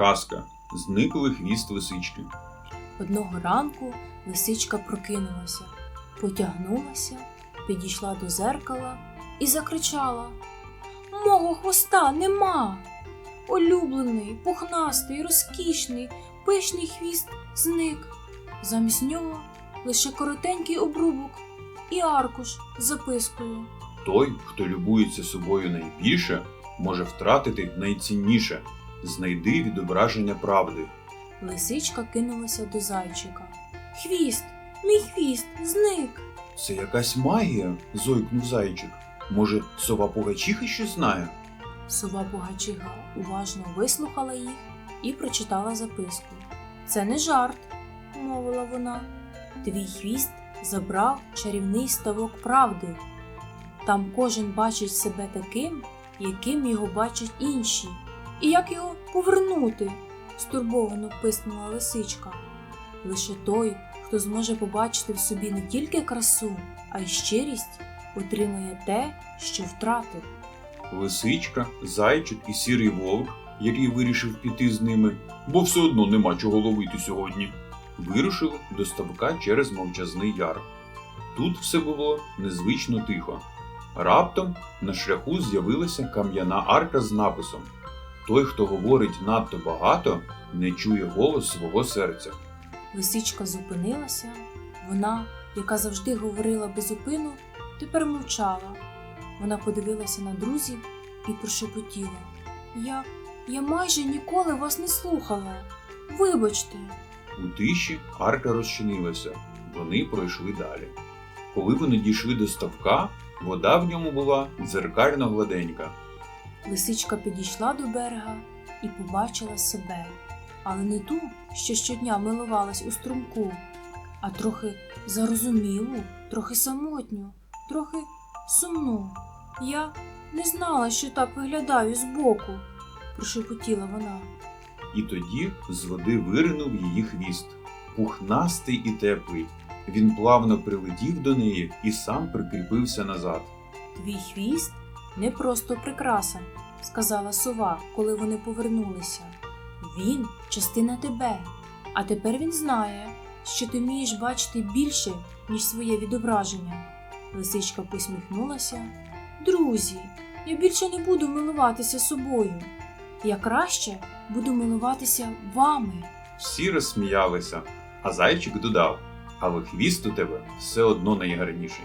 Казка. Зниклий хвіст лисички. Одного ранку лисичка прокинулася, потягнулася, підійшла до зеркала і закричала: Мого хвоста нема! Улюблений, пухнастий, розкішний, пишний хвіст зник. Замість нього лише коротенький обрубок і аркуш з запискою. Той, хто любується собою найбільше, може втратити найцінніше. Знайди відображення правди. Лисичка кинулася до зайчика. Хвіст, мій хвіст, зник. Це якась магія, зойкнув зайчик. Може, сова Пугачиха щось знає? Сова Пугачиха уважно вислухала їх і прочитала записку. Це не жарт, мовила вона. Твій хвіст забрав чарівний ставок правди. Там кожен бачить себе таким, яким його бачать інші. І як його повернути? стурбовано писнула лисичка. Лише той, хто зможе побачити в собі не тільки красу, а й щирість, отримає те, що втратив. Лисичка, зайчик і сірий вовк, який вирішив піти з ними, бо все одно нема чого ловити сьогодні, вирушили до ставка через мовчазний яр. Тут все було незвично тихо. Раптом на шляху з'явилася кам'яна арка з написом Той, хто говорить надто багато, не чує голос свого серця. Лисичка зупинилася. Вона, яка завжди говорила без зупину, тепер мовчала. Вона подивилася на друзів і прошепотіла. Я, я майже ніколи вас не слухала. Вибачте. У тиші арка розчинилася, вони пройшли далі. Коли вони дійшли до ставка, вода в ньому була дзеркально гладенька. Лисичка підійшла до берега і побачила себе, але не ту, що щодня милувалась у струмку, а трохи зарозумілу, трохи самотню, трохи сумну. Я не знала, що так виглядаю збоку, прошепотіла вона. І тоді з води виринув її хвіст, пухнастий і теплий. Він плавно прилетів до неї і сам прикріпився назад. Твій хвіст не просто прикраса, сказала сова, коли вони повернулися. Він частина тебе, а тепер він знає, що ти вмієш бачити більше, ніж своє відображення. Лисичка посміхнулася. Друзі, я більше не буду милуватися собою. Я краще буду милуватися вами. Всі розсміялися, а зайчик додав: Але хвіст у тебе все одно найгарніший.